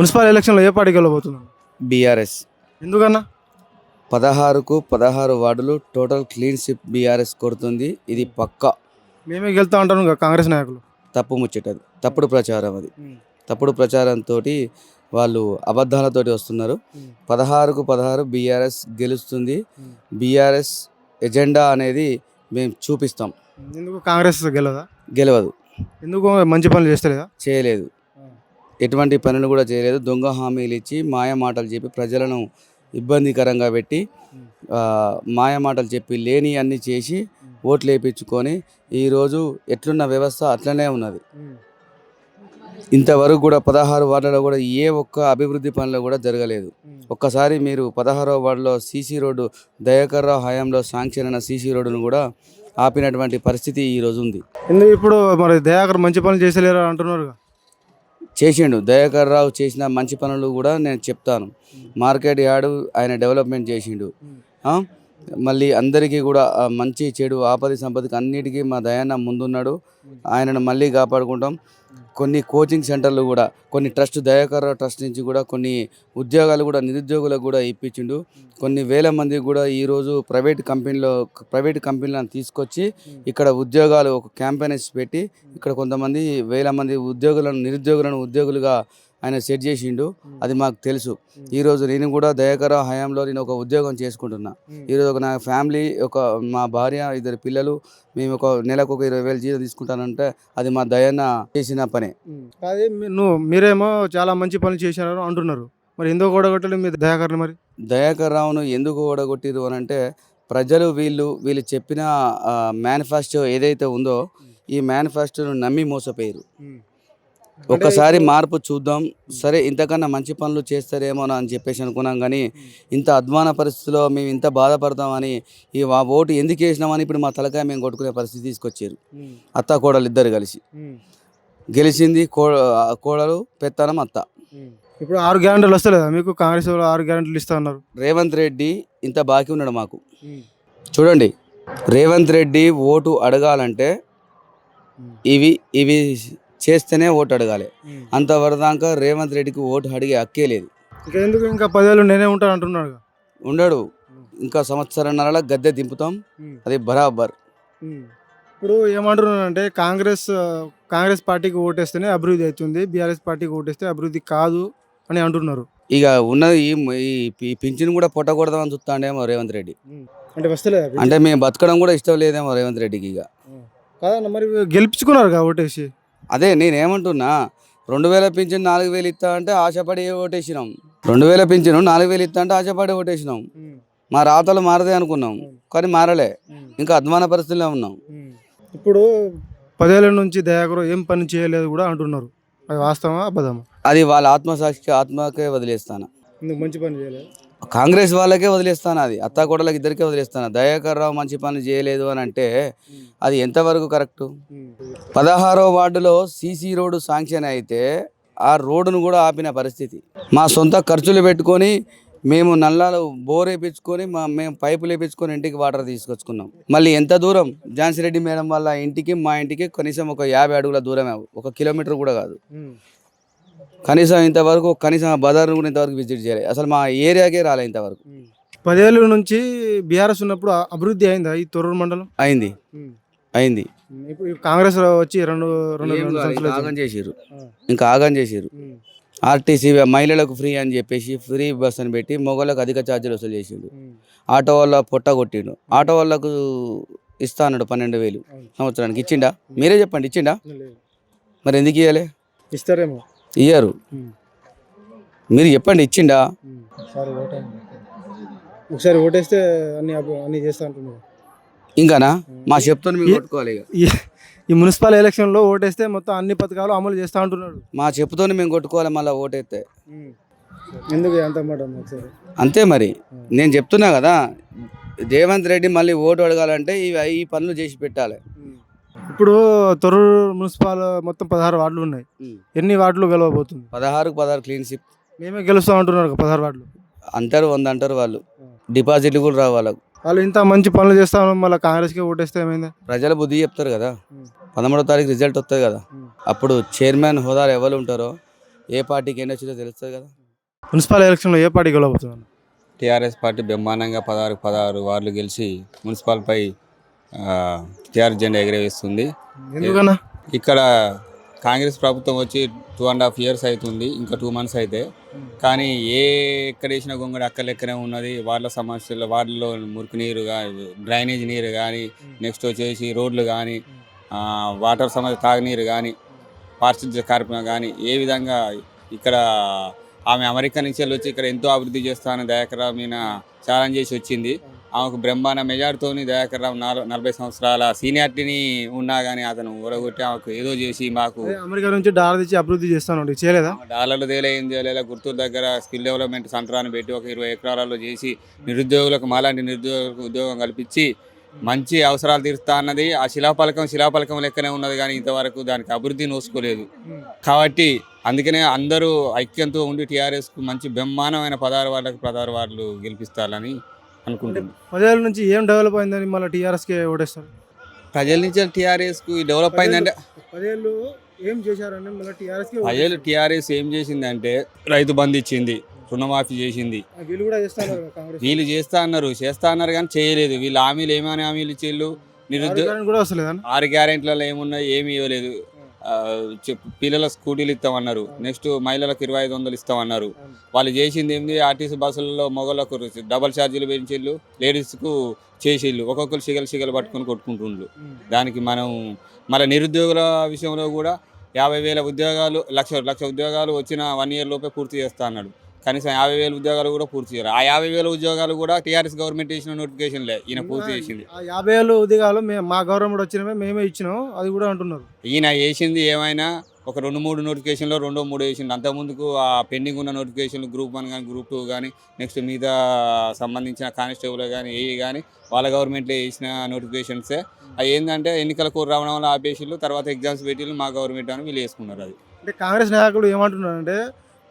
Municipal ఎలక్షన్లో ఏ పార్టీకి వెళ్ళబోతున్నాం BRS. ఎందుకన్నా? పదహారుకు పదహారు వార్డులు టోటల్ క్లీన్ స్విప్ బీఆర్ఎస్ కొడుతుంది. ఇది పక్క. మేమే గెలుతా అంటాను ఇంకా కాంగ్రెస్ నాయకులు. తప్పు ముచ్చటది. తప్పుడు ప్రచారం అది. తప్పుడు ప్రచారంతో వాళ్ళు అబద్ధాలతోటి వస్తున్నారు. పదహారుకు పదహారు బీఆర్ఎస్ గెలుస్తుంది. బీఆర్ఎస్ ఎజెండా అనేది మేము చూపిస్తాం. ఎందుకు కాంగ్రెస్ గెలదా గెలవదు. ఎందుకు మంచి పనులు చేస్తలేదా? చేయలేదు. ఎటువంటి పనులు కూడా చేయలేదు. దొంగ హామీలు ఇచ్చి మాయ మాటలు చెప్పి ప్రజలను ఇబ్బందికరంగా పెట్టి మాయ మాటలు చెప్పి లేని అన్ని చేసి ఓట్లు వేయించుకొని ఈరోజు ఎట్లున్న వ్యవస్థ అట్లనే ఉన్నది. ఇంతవరకు కూడా పదహారు వార్డులలో కూడా ఏ ఒక్క అభివృద్ధి పనులు కూడా జరగలేదు. ఒక్కసారి మీరు పదహారవ వార్డులో సీసీ రోడ్డు దయాకర్రావు హయాంలో శాంక్షన్ అయిన సీసీ రోడ్డును కూడా ఆపినటువంటి పరిస్థితి ఈరోజు ఉంది. ఇప్పుడు మరి దయాకర్ మంచి పనులు చేసలేరు అంటున్నారు చేసిండు. దయాకర్ రావు చేసిన మంచి పనులు కూడా నేను చెప్తాను. మార్కెట్ యార్డు ఆయన డెవలప్మెంట్ చేసిండు? మళ్ళీ అందరికీ కూడా మంచి చెడు ఆపది సంపదకి అన్నిటికీ మా దయాన ముందున్నాడు. ఆయనను మళ్ళీ కాపాడుకుంటాం. కొన్ని కోచింగ్ సెంటర్లు కూడా కొన్ని ట్రస్ట్ దయాకర ట్రస్ట్ నుంచి కూడా కొన్ని ఉద్యోగాలు కూడా నిరుద్యోగులకు కూడా ఇప్పించిండు. కొన్ని వేల మందికి కూడా ఈరోజు ప్రైవేట్ కంపెనీలో ప్రైవేట్ కంపెనీలను తీసుకొచ్చి ఇక్కడ ఉద్యోగాలు ఒక క్యాంపెయిన్స్ పెట్టి ఇక్కడ కొంతమంది వేల మంది ఉద్యోగులను నిరుద్యోగులను ఉద్యోగులుగా ఆయన సెట్ చేసిండు. అది మాకు తెలుసు. ఈరోజు నేను కూడా దయాకర హయాంలో నేను ఒక ఉద్యోగం చేసుకుంటున్నా. ఈరోజు ఒక నా ఫ్యామిలీ ఒక మా భార్య ఇద్దరు పిల్లలు మేము ఒక నెలకు ఒక ఇరవై వేలు జీతం తీసుకుంటానంటే అది మా దయన్న చేసిన పనే. అదే నువ్వు మీరేమో చాలా మంచి పనులు చేశారు అంటున్నారు. మరి ఎందుకు కూడగొట్టలేదు మీ దయాకర్ని మరి? దయాకర్ రావును ఎందుకు ఓడగొట్టిరు అని అంటే ప్రజలు వీళ్ళు వీళ్ళు చెప్పిన మేనిఫెస్టో ఏదైతే ఉందో ఈ మేనిఫెస్టోను నమ్మి మోసపోయారు ఒక్కసారి మార్పు చూద్దాం. సరే ఇంతకన్నా మంచి పనులు చేస్తారేమో అని చెప్పేసి అనుకున్నాం కానీ ఇంత అధ్వాన పరిస్థితిలో మేము ఇంత బాధపడతామని ఈ ఆ ఓటు ఎందుకు వేసినామని ఇప్పుడు మా తలకాయ మేము కొట్టుకునే పరిస్థితి తీసుకొచ్చారు. అత్త కోడలు ఇద్దరు కలిసి. గెలిచింది కో కోడలు పెత్తనం అత్త. ఇప్పుడు ఆరు గ్యారెంటీలు వస్తలేదా మీకు? కాంగ్రెస్ వాళ్ళు ఆరు గ్యారెంటీలు ఇస్తా ఉన్నారు. రేవంత్ రెడ్డి ఇంత బాకీ ఉన్నాడు మాకు. చూడండి రేవంత్ రెడ్డి ఓటు అడగాలంటే ఇవి ఇవి చేస్తేనే ఓటు అడగాలి. అంతవరకు దాకా రేవంత్ రెడ్డికి ఓటు అడిగే హక్కే లేదు. ఇంకా ఎందుకు ఇంకా పదేళ్ళు నేనే ఉంటాను అంటున్నాడు ఉండడు. ఇంకా సంవత్సరంన్నర గద్దె దింపుతాం. అది బరాబర్. ఇప్పుడు ఏమంటున్నానంటే కాంగ్రెస్ కాంగ్రెస్ పార్టీకి ఓటేస్తేనే అభివృద్ధి అవుతుంది బీఆర్ఎస్ పార్టీకి ఓటేస్తే అభివృద్ధి కాదు అని అంటున్నారు. ఇక ఉన్నది ఈ- పింఛన్ కూడా పొట్టకూడదామని చూస్తాడేమో రేవంత్ రెడ్డి. అంటే వస్తలేదు అంటే మేము బతకడం కూడా ఇష్టం లేదేమో రేవంత్ రెడ్డికి ఇక. కాదన్న మరి గెలిపించుకున్నారు ఓటేసి. అదే నేనేమంటున్నా రెండు వేల పింఛన్ నాలుగు వేలు ఇస్తా అంటే ఆశపడి ఓటేసినాం. రెండు వేల పింఛను నాలుగు వేలు ఇస్తా అంటే ఆశపడి ఓటేసినాం. మా రాతలు మారదే అనుకున్నాం కానీ మారలే. ఇంకా అధ్వాన పరిస్థితిలో ఉన్నాం. ఇప్పుడు పదేళ్ళ నుంచి దయాకరు ఏం పని చేయలేదు కూడా అంటున్నారు. అది వాస్తవమా అబద్ధమా? అది వాళ్ళ ఆత్మసాక్షికి ఆత్మకే వదిలేస్తాను. మంచి పని చేయలేదు? కాంగ్రెస్ వాళ్ళకే వదిలేస్తాను అది. అత్తాకోడలకి ఇద్దరికే వదిలేస్తాను. దయాకర్ రావు మంచి పని చేయలేదు అని అంటే అది ఎంతవరకు కరెక్టు? పదహారో వార్డులో సీసీ రోడ్డు శాంక్షన్ అయితే ఆ రోడ్డును కూడా ఆపిన పరిస్థితి. మా సొంత ఖర్చులు పెట్టుకొని మేము నల్లాలు బోర్ వేయించుకొని మా మేము పైపులు వేయించుకొని ఇంటికి వాటర్ తీసుకొచ్చుకున్నాం. మళ్ళీ ఎంత దూరం? ఝాన్సీ రెడ్డి మేడం వాళ్ళ ఇంటికి మా ఇంటికి కనీసం ఒక యాభై అడుగుల దూరమే. ఒక కిలోమీటర్ కూడా కాదు. కనీసం ఇంతవరకు కనీసం బజార్ను కూడా ఇంతవరకు విజిట్ చేయలేదు అసలు మా ఏరియాకే రాలే ఇంతవరకు. పదేళ్ళ నుంచి బీఆర్ఎస్ ఉన్నప్పుడు అభివృద్ధి అయిందా ఈ తొర్రూరు మండలం? అయింది. అయింది. ఇప్పుడు కాంగ్రెస్ వచ్చి రెండు రెండు ఆగం చేసిర్రు. ఆ. ఇంకా ఆగం చేసిర్రు. ఉమ్. ఆర్టీసీ మహిళలకు ఫ్రీ అని చెప్పేసి ఫ్రీ బస్ అని పెట్టి మొగోళ్ళకు అధిక ఛార్జీలు వసూలు చేసిండు. ఆటో వాళ్ళ పొట్ట కొట్టిండు ఆటో వాళ్ళకు ఇస్తా అన్నాడు పన్నెండు వేలు. సంవత్సరానికి. ఇచ్చిండా? మీరే చెప్పండి ఇచ్చిండా. మరి ఎందుకు ఇవ్వాలి ఇస్తారేమో. ఇయ్యరు. ఉమ్. మీరు చెప్పండి ఇచ్చిండా? ఉమ్. ఒకసారి ఓటేస్తే అన్ని అన్ని చేస్తా అంటున్నారు. ఇంకానా? మా చెప్తాను మీరు కొట్టుకోవాలి ఇక. ఈ ఈ మున్సిపల్ ఎలక్షన్లో ఓటేస్తే మొత్తం అన్ని పథకాలు అమలు చేస్తా అంటున్నాడు. మా చెప్పుతోనే మేము కొట్టుకోవాలి మళ్ళీ ఓటైతే ఎందుకు ఎంత మాట ఒకసారి? అంతే మరి. నేను చెప్తున్నా కదా రేవంత్ రెడ్డి మళ్ళీ ఓటు అడగాలంటే ఇవి ఈ పనులు చేసి పెట్టాలి. ఇప్పుడు తొర్రూరు మున్సిపల్ మొత్తం పదహారు వార్డులు ఉన్నాయి. ఎన్ని వార్డులు గెలవబోతుంది? పదహారుకు పదహారు క్లీన్ షిప్ మేమే గెలుస్తాం అంటున్నారు పదహారు వార్డులు. అంటారు వంద అంటారు వాళ్ళు. డిపాజిట్లు కూడా రావు వాళ్ళకు. వాళ్ళు ఇంత మంచి పనులు చేస్తాం మళ్ళీ కాంగ్రెస్కి ఓటేస్తే ఏమైంది? ప్రజల బుద్ధి చెప్తారు కదా. పదమూడో తారీఖు రిజల్ట్ వస్తుంది కదా. అప్పుడు చైర్మన్ హోదాలు ఎవరు ఉంటారో ఏ పార్టీకి ఎన్ని వచ్చిందో తెలుస్తుంది కదా. మున్సిపల్ ఎలక్షన్లో ఏ పార్టీ గెలవబోతుంది? టీఆర్ఎస్ పార్టీ బ్రహ్మాండంగా పదహారు పదహారు వార్డులు గెలిచి మున్సిపాల్పై టీఆర్ఎస్ జెండా ఎగరవేస్తుంది ఎందుకన్నా? ఇక్కడ కాంగ్రెస్ ప్రభుత్వం వచ్చి టూ అండ్ హాఫ్ ఇయర్స్ అవుతుంది ఇంకా టూ మంత్స్ అయితే. కానీ ఏ ఎక్కడ వేసిన గొంగడి అక్క లెక్కనే ఉన్నది. వాళ్ళ సమస్యలు వాటిలో మురికి నీరు కానీ డ్రైనేజ్ నీరు కానీ నెక్స్ట్ వచ్చేసి రోడ్లు కానీ వాటర్ సమస్య తాగునీరు కానీ పారిశుద్ధ్య కార్యక్రమం కానీ ఏ విధంగా ఇక్కడ ఆమె అమెరికా నుంచి వెళ్ళి వచ్చి ఇక్కడ ఎంతో అభివృద్ధి చేస్తానని దయాకర్ రావు మీద ఛాలెంజ్ చేసి వచ్చింది. ఆమెకు బ్రహ్మాండ మెజార్టీతోని దయాకర్ రావు నాలుగు నలభై సంవత్సరాల సీనియారిటీని ఉన్నా కానీ అతను ఊరగొట్టి ఆమెకు ఏదో చేసి మాకు అమెరికా నుంచి డాలర్ తెచ్చి అభివృద్ధి చేస్తాను చేయలేదా? డాలర్లు తేలే ఏం చేయలేదు? గుర్తూరు దగ్గర స్కిల్ డెవలప్మెంట్ సెంటరాన్ని పెట్టి ఒక ఇరవై ఎకరాలలో చేసి నిరుద్యోగులకు మాలాంటి నిరుద్యోగులకు ఉద్యోగం కల్పించి మంచి అవసరాలు తీరుస్తా అన్నది ఆ శిలాపలకం శిలాపలకం లెక్కనే ఉన్నది కానీ ఇంతవరకు దానికి అభివృద్ధి నోసుకోలేదు కాబట్టి అందుకనే అందరూ ఐక్యంతో ఉండి టీఆర్ఎస్కు మంచి బ్రహ్మాండమైన పదహారు వార్డులకు పదహారు వార్డులు గెలిపిస్తారని అనుకుంటున్నాను పదేళ్ళ నుంచి ఏం డెవలప్ అయిందని మళ్ళీ టీఆర్ఎస్కి ఓటేస్తారు? ప్రజల నుంచి టీఆర్ఎస్కు డెవలప్ అయిందంటే పదేళ్ళు ఏం చేశారని మళ్ళీ టీఆర్ఎస్కి ప్రజలు టీఆర్ఎస్ ఏం చేసిందంటే రైతు బంధు ఇచ్చింది రుణమాఫీ చేసింది. వీళ్ళు కూడా చేస్తారు కాంగ్రెస్. వీళ్ళు చేస్తా అన్నారు చేస్తా అన్నారు కానీ చేయలేదు. వీళ్ళు హామీలు ఏమైనా హామీలు ఇచ్చేళ్ళు నిరుద్యోగ కూడా ఆరు గ్యారెంట్లలో ఏమున్నాయి ఏమీ ఇవ్వలేదు. పిల్లల స్కూటీలు ఇస్తామన్నారు. నెక్స్ట్ మహిళలకు ఇరవై ఐదు వందలు ఇస్తామన్నారు. వాళ్ళు చేసింది ఏంది? ఆర్టీసీ బస్సులలో మొగలకు డబల్ ఛార్జీలు పెంచిళ్ళు లేడీస్కు చేసిళ్ళు. ఒక్కొక్కరు సిగలు సిగలు పట్టుకొని కొట్టుకుంటుండ్రు. దానికి మనం మళ్ళీ నిరుద్యోగుల విషయంలో కూడా యాభై వేల ఉద్యోగాలు లక్ష లక్ష ఉద్యోగాలు వచ్చిన వన్ ఇయర్ లోపే పూర్తి చేస్తా అన్నాడు. కనీసం యాభై వేల ఉద్యోగాలు కూడా పూర్తి చేయరు. ఆ యాభై వేల ఉద్యోగాలు కూడా టీఆర్ఎస్ గవర్నమెంట్ ఇచ్చిన నోటిఫికేషన్లే ఈయన పూర్తి చేసింది. ఆ యాభై ఏళ్ళు ఉద్యోగాలు మేము మా గవర్నమెంట్ వచ్చినవే మేమే ఇచ్చినాం అది కూడా అంటున్నారు. ఈయన వేసింది ఏమైనా ఒక రెండు మూడు నోటిఫికేషన్లో రెండో మూడు వేసింది అంతకుముందుకు ఆ పెండింగ్ ఉన్న నోటిఫికేషన్లు గ్రూప్ వన్ కానీ గ్రూప్ టూ కానీ నెక్స్ట్ మీద సంబంధించిన కానిస్టేబుల్ కానీ ఏ కానీ వాళ్ళ గవర్నమెంట్లో వేసిన నోటిఫికేషన్సే. అవి ఏంటంటే ఎన్నికల కోరు రావడం వల్ల ఆపేసిళ్ళు తర్వాత ఎగ్జామ్స్ పెట్టిళ్ళు మా గవర్నమెంట్ అని వీళ్ళు వేసుకున్నారు అది. అంటే కాంగ్రెస్ నాయకులు ఏమంటున్నారంటే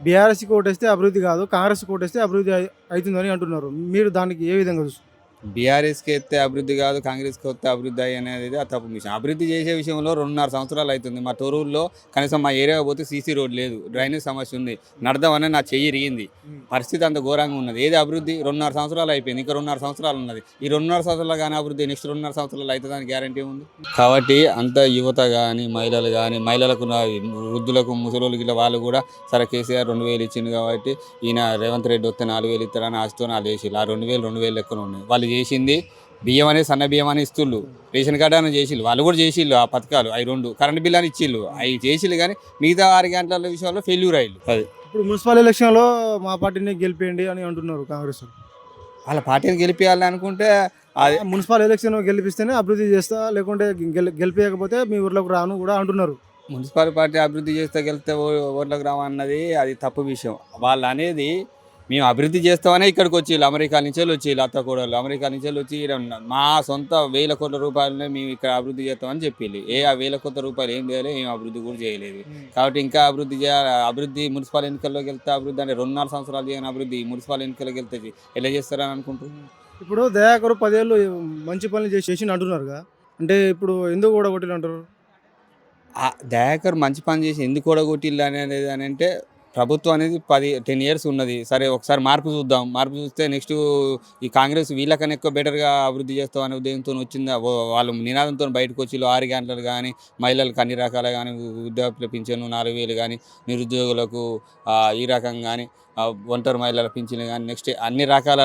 బీఆర్ఎస్కి ఓటేస్తే అభివృద్ధి కాదు కాంగ్రెస్ ఓటేస్తే అభివృద్ధి అవుతుందని అంటున్నారు. మీరు దానికి ఏ విధంగా చూస్తారు బీఆర్ఎస్కి ఎత్తే అభివృద్ధి కాదు కాంగ్రెస్కి వస్తే అభివృద్ధి అయ్యి అనేది ఆ తప్పు విషయం అభివృద్ధి చేసే విషయంలో రెండున్నర సంవత్సరాలు అవుతుంది. మా తొరూరులో కనీసం మా ఏరియా పోతే సీసీ రోడ్ లేదు డ్రైనేజ్ సమస్య ఉంది. నడదామని నా చెయ్యి ఇరిగింది. పరిస్థితి అంత ఘోరంగా ఉన్నది. ఏది అభివృద్ధి? రెండున్నర సంవత్సరాలు అయిపోయింది. ఇంకా రెండున్నర సంవత్సరాలు ఉన్నది. ఈ రెండున్నర సంవత్సరాలు కానీ అభివృద్ధి నెక్స్ట్ రెండున్నర సంవత్సరాలు అవుతుందని గ్యారంటీ ఉంది కాబట్టి అంత యువత కానీ మహిళలు కానీ మహిళలకు నా- వృద్ధులకు ముసలోళ్ళకి ఇట్లా వాళ్ళు కూడా సరే కేసీఆర్ రెండు వేలు ఇచ్చింది కాబట్టి ఈయన రేవంత్ రెడ్డి వస్తే నాలుగు వేలు ఇస్తారని ఆశతో నాలుగు వేసిళ్ళు ఆ రెండు వేలు రెండు వేలు లెక్కన ఉన్నాయి. వాళ్ళు చేసింది. బియ్యం అనేది సన్న బియ్యం అని ఇస్తుళ్ళు. రేషన్ కార్డు అని చేసిళ్ళు. వాళ్ళు కూడా చేసిళ్ళు ఆ పథకాలు అవి రెండు. కరెంట్ బిల్ అని ఇచ్చిళ్ళు. అవి చేసిళ్ళు కానీ మిగతా ఆరు గంటల విషయంలో ఫెయిల్యూర్ అయ్యిళ్ళు. అది. ఇప్పుడు మున్సిపల్ ఎలక్షన్లో మా పార్టీని గెలిపేయండి అని అంటున్నారు కాంగ్రెస్ వాళ్ళు. పార్టీని గెలిపించాలి అనుకుంటే అది మున్సిపల్ ఎలక్షన్ గెలిపిస్తేనే అభివృద్ధి చేస్తా లేకుంటే గెలి గెలిపించకపోతే మీ ఊర్లోకి రాను కూడా అంటున్నారు. మున్సిపల్ పార్టీ అభివృద్ధి చేస్తే గెలిస్తే ఓ- ఓట్లకు రావన్నది అది తప్పు విషయం. వాళ్ళు అనేది మేము అభివృద్ధి చేస్తామనే ఇక్కడికి వచ్చి అమెరికా నుంచి వచ్చి అత్త కూడా అమెరికా నుంచి వచ్చి మా సొంత వేల కోట్ల రూపాయలనే మేము ఇక్కడ అభివృద్ధి చేస్తామని చెప్పి ఏ ఆ వేల కోట్ల రూపాయలు ఏం చేయాలి ఏం అభివృద్ధి కూడా చేయలేదు. కాబట్టి ఇంకా అభివృద్ధి చేయాలి అభివృద్ధి మున్సిపల్ ఎన్నికల్లోకి వెళ్తే అభివృద్ధి అంటే రెండు నాలుగు సంవత్సరాలు చేయని అభివృద్ధి మున్సిపల్ ఎన్నికల్లోకి వెళ్తే ఎలా చేస్తారని అనుకుంటున్నారు? ఇప్పుడు దయాకరు పదేళ్ళు మంచి పనులు చేసి చేసి అంటున్నారుగా. అంటే ఇప్పుడు ఎందుకు కూడా కొట్టిలు అంటారు దయాకర్ మంచి పని చేసి ఎందుకు కూడగొట్టిల్లు అనేది అని అంటే ప్రభుత్వం అనేది పది టెన్ ఇయర్స్ ఉన్నది. సరే ఒకసారి మార్పు చూద్దాం. మార్పు చూస్తే నెక్స్ట్ ఈ కాంగ్రెస్ వీళ్ళకన్నా ఎక్కువ బెటర్గా అభివృద్ధి చేస్తాం అనే ఉద్దేశంతో వచ్చింది. వాళ్ళు నినాదంతో బయటకు వచ్చి ఆరు గంటలు కానీ మహిళలకు అన్ని రకాల కానీ వృద్ధాప్యుల పింఛను నాలుగు వేలు కానీ నిరుద్యోగులకు ఈ రకం కానీ ఒంటరి మహిళల పింఛను కానీ నెక్స్ట్ అన్ని రకాల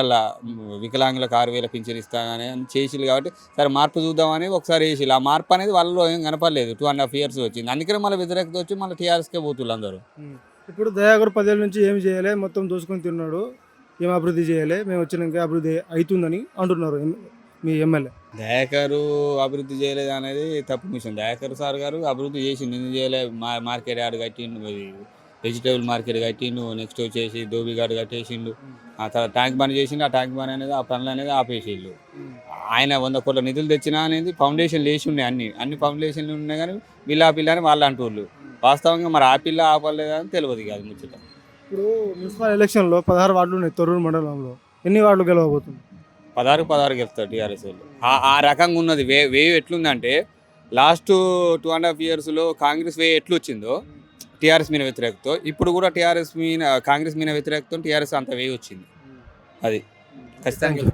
వికలాంగులకు ఆరు వేల పింఛను ఇస్తా అని చేసిల్లు కాబట్టి సరే మార్పు చూద్దామని ఒకసారి చేసి ఆ మార్పు అనేది వాళ్ళలో ఏం కనపడలేదు. టూ అండ్ హాఫ్ ఇయర్స్ వచ్చింది. అందుకనే మళ్ళీ వ్యతిరేకత వచ్చి మళ్ళీ టీఆర్ఎస్కే పోతుళ్ళు అందరూ. ఇప్పుడు దయాగర్ పదేళ్ళ నుంచి ఏం చేయలే మొత్తం దోసుకొని తిన్నాడు. ఏం అభివృద్ధి చేయలే మేము వచ్చినాక అభివృద్ధి అవుతుందని అంటున్నారు మీ ఎమ్మెల్యే. దయాకరు అభివృద్ధి చేయలేదు అనేది తప్పు మిషన్. దయాకర్ సార్ గారు అభివృద్ధి చేసిండు ఎందుకు చేయలే? మా మార్కెట్ యాడ్ కట్టిండు వెజిటేబుల్ మార్కెట్ కట్టిండు నెక్స్ట్ వచ్చేసి దోబి కట్టేసిండు. ఆ తర్వాత ట్యాంక్ బండ్ చేసిండు ఆ ట్యాంక్ బండ్ అనేది ఆ పనులు అనేది ఆపేసిండు. ఆయన వంద కోట్ల నిధులు తెచ్చినా అనేది ఫౌండేషన్ వేసి ఉన్నాయి అన్ని అన్ని ఫౌండేషన్లు ఉన్నాయి కానీ బిల్లా పిల్ల అని వాళ్ళు అంటున్నారు వాస్తవంగా మరి ఆ పిల్ల ఆపలేదా అని తెలియదు కాదు ముచ్చట. ఇప్పుడు మున్సిపల్ ఎలక్షన్లో పదహారు వార్డులు ఉన్నాయి తొర్రూరు మండలంలో. ఎన్ని వార్డులు గెలవబోతుంది పదహారు పదహారు గెలుస్తారు టీఆర్ఎస్ వాళ్ళు. ఆ- రకంగా ఉన్నది. వే వేవ్ ఎట్లుందంటే లాస్ట్ టూ అండ్ హాఫ్ ఇయర్స్లో కాంగ్రెస్ వే ఎట్లొచ్చిందో టీఆర్ఎస్ మీద వ్యతిరేకతో ఇప్పుడు కూడా టీఆర్ఎస్ మీద కాంగ్రెస్ మీద వ్యతిరేకతో టీఆర్ఎస్ అంత వేయి వచ్చింది. అది. ఖచ్చితంగా